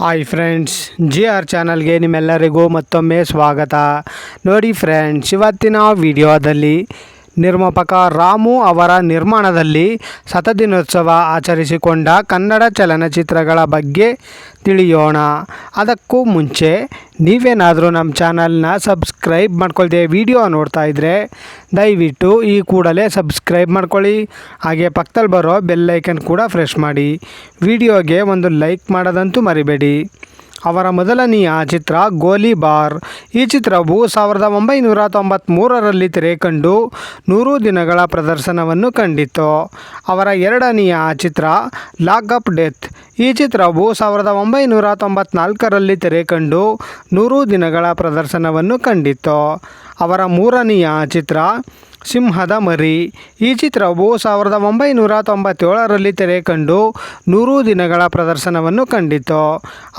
Hi friends G R ಚಾನಲ್ಗೆ ನಿಮ್ಮೆಲ್ಲರಿಗೂ ಮತ್ತೊಮ್ಮೆ ಸ್ವಾಗತ. ನೋಡಿ ಫ್ರೆಂಡ್ಸ್ ಇವತ್ತಿನ ವಿಡಿಯೋದಲ್ಲಿ ನಿರ್ಮಾಪಕ ರಾಮು ಅವರ ನಿರ್ಮಾಣದಲ್ಲಿ ಶತದಿನೋತ್ಸವ ಆಚರಿಸಿಕೊಂಡ ಕನ್ನಡ ಚಲನಚಿತ್ರಗಳ ಬಗ್ಗೆ ತಿಳಿಯೋಣ. ಅದಕ್ಕೂ ಮುಂಚೆ ನೀವೇನಾದರೂ ನಮ್ಮ ಚಾನಲ್ನ ಸಬ್ಸ್ಕ್ರೈಬ್ ಮಾಡ್ಕೊಳ್ದೆ ವಿಡಿಯೋ ನೋಡ್ತಾ ಇದ್ದರೆ ದಯವಿಟ್ಟು ಈ ಕೂಡಲೇ ಸಬ್ಸ್ಕ್ರೈಬ್ ಮಾಡ್ಕೊಳ್ಳಿ. ಹಾಗೆ ಪಕ್ಕದಲ್ಲಿ ಬರೋ ಬೆಲ್ಲೈಕನ್ ಕೂಡ ಫ್ರೆಶ್ ಮಾಡಿ. ವಿಡಿಯೋಗೆ ಒಂದು ಲೈಕ್ ಮಾಡೋದಂತೂ ಮರಿಬೇಡಿ. ಅವರ ಮೊದಲನೆಯ ಚಿತ್ರ ಗೋಲಿಬಾರ್ ಈ ಚಿತ್ರವು ಸಾವಿರದ ಒಂಬೈನೂರ ತೊಂಬತ್ತ್ಮೂರರಲ್ಲಿ ತೆರೆ ಕಂಡು ನೂರು ದಿನಗಳ ಪ್ರದರ್ಶನವನ್ನು ಕಂಡಿತು ಅವರ ಎರಡನೆಯ ಚಿತ್ರ ಲಾಕ್ ಅಪ್ ಡೆತ್. ಈ ಚಿತ್ರವು ಸಾವಿರದ ಒಂಬೈನೂರ ತೊಂಬತ್ನಾಲ್ಕರಲ್ಲಿ ತೆರೆ ಕಂಡು ನೂರು ದಿನಗಳ ಪ್ರದರ್ಶನವನ್ನು ಕಂಡಿತ್ತು. ಅವರ ಮೂರನೆಯ ಚಿತ್ರ, ಸಿಂಹದ ಮರಿ. ಈ ಚಿತ್ರವು ಸಾವಿರದ ಒಂಬೈನೂರ ತೊಂಬತ್ತೇಳರಲ್ಲಿ ತೆರೆ ಕಂಡು ನೂರು ದಿನಗಳ ಪ್ರದರ್ಶನವನ್ನು ಕಂಡಿತು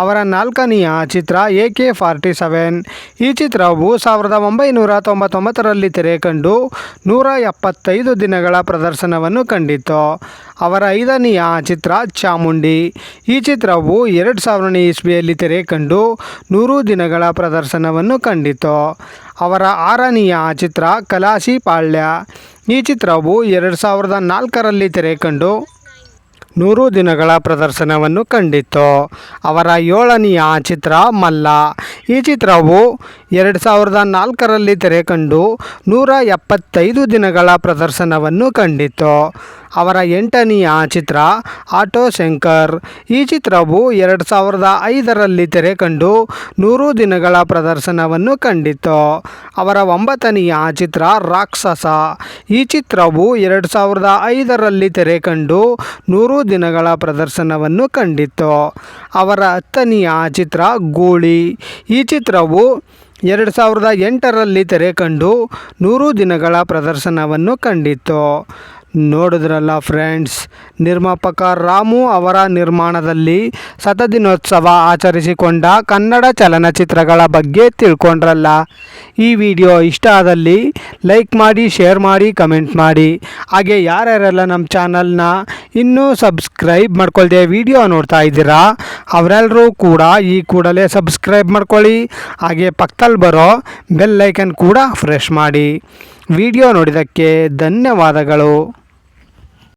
ಅವರ ನಾಲ್ಕನೆಯ ಚಿತ್ರ ಎ ಕೆ ಫಾರ್ಟಿ ಸೆವೆನ್. ಈ ಚಿತ್ರವು ಸಾವಿರದ ಒಂಬೈನೂರ ತೊಂಬತ್ತೊಂಬತ್ತರಲ್ಲಿ ತೆರೆ ಕಂಡು ನೂರ ಎಪ್ಪತ್ತೈದು ದಿನಗಳ ಪ್ರದರ್ಶನವನ್ನು ಕಂಡಿತು ಅವರ ಐದನೆಯ ಚಿತ್ರ ಚಾಮುಂಡಿ. ಈ ಚಿತ್ರವು ಎರಡು ಸಾವಿರನೇ ಇಸ್ವಿಯಲ್ಲಿ ತೆರೆ ಕಂಡು ನೂರು ದಿನಗಳ ಪ್ರದರ್ಶನವನ್ನು ಕಂಡಿತು. ಅವರ ಆರನೆಯ ಚಿತ್ರ ಕಲಾಸಿ ಪಾಳ್ಯ. ಈ ಚಿತ್ರವು ಎರಡು ಸಾವಿರದ ನಾಲ್ಕರಲ್ಲಿ ತೆರೆ ಕಂಡು ನೂರು ದಿನಗಳ ಪ್ರದರ್ಶನವನ್ನು ಕಂಡಿತ್ತು. ಅವರ ಏಳನೆಯ ಚಿತ್ರ ಮಲ್ಲ. ಈ ಚಿತ್ರವು ಎರಡು ಸಾವಿರದ ನಾಲ್ಕರಲ್ಲಿ ತೆರೆ ಕಂಡು ನೂರ ಎಪ್ಪತ್ತೈದು ದಿನಗಳ ಪ್ರದರ್ಶನವನ್ನು ಕಂಡಿತ್ತು. ಅವರ ಎಂಟನೆಯ ಚಿತ್ರ ಆಟೋ ಶಂಕರ್. ಈ ಚಿತ್ರವು ಎರಡು ಸಾವಿರದ ಐದರಲ್ಲಿ ತೆರೆ ಕಂಡು ನೂರು ದಿನಗಳ ಪ್ರದರ್ಶನವನ್ನು ಕಂಡಿತ್ತು. ಅವರ ಒಂಬತ್ತನೆಯ ಚಿತ್ರ ರಾಕ್ಷಸ. ಈ ಚಿತ್ರವು ಎರಡು ಸಾವಿರದ ಐದರಲ್ಲಿ ತೆರೆ ಕಂಡು ನೂರು ದಿನಗಳ ಪ್ರದರ್ಶನವನ್ನು ಕಂಡಿತ್ತು. ಅವರ ಹತ್ತನೆಯ ಚಿತ್ರ ಗೂಳಿ. ಈ ಚಿತ್ರವು ಎರಡು ಸಾವಿರದ ಎಂಟರಲ್ಲಿ ತೆರೆ ಕಂಡು ನೂರು ದಿನಗಳ ಪ್ರದರ್ಶನವನ್ನು ಕಂಡಿತ್ತು. ನೋಡಿದ್ರಲ್ಲ ಫ್ರೆಂಡ್ಸ್, ನಿರ್ಮಾಪಕ ರಾಮು ಅವರ ನಿರ್ಮಾಣದಲ್ಲಿ ಶತದಿನೋತ್ಸವ ಆಚರಿಸಿಕೊಂಡ ಕನ್ನಡ ಚಲನಚಿತ್ರಗಳ ಬಗ್ಗೆ ತಿಳ್ಕೊಂಡ್ರಲ್ಲ. ಈ ವಿಡಿಯೋ ಇಷ್ಟ ಆದಲ್ಲಿ ಲೈಕ್ ಮಾಡಿ, ಶೇರ್ ಮಾಡಿ, ಕಮೆಂಟ್ ಮಾಡಿ. ಹಾಗೆ ಯಾರ್ಯಾರೆಲ್ಲ ನಮ್ಮ ಚಾನಲ್ನ ಇನ್ನೂ ಸಬ್ಸ್ಕ್ರೈಬ್ ಮಾಡ್ಕೊಳ್ದೆ ವಿಡಿಯೋ ನೋಡ್ತಾ ಇದ್ದೀರಾ? ಅವರೆಲ್ಲರೂ ಕೂಡ ಈ ಕೂಡಲೇ ಸಬ್ಸ್ಕ್ರೈಬ್ ಮಾಡ್ಕೊಳ್ಳಿ. ಹಾಗೆ ಪಕ್ಕದಲ್ಲಿ ಬರೋ ಬೆಲ್ ಐಕನ್ ಕೂಡ ಫ್ರೆಶ್ ಮಾಡಿ. ವಿಡಿಯೋ ನೋಡಿದ್ದಕ್ಕೆ ಧನ್ಯವಾದಗಳು.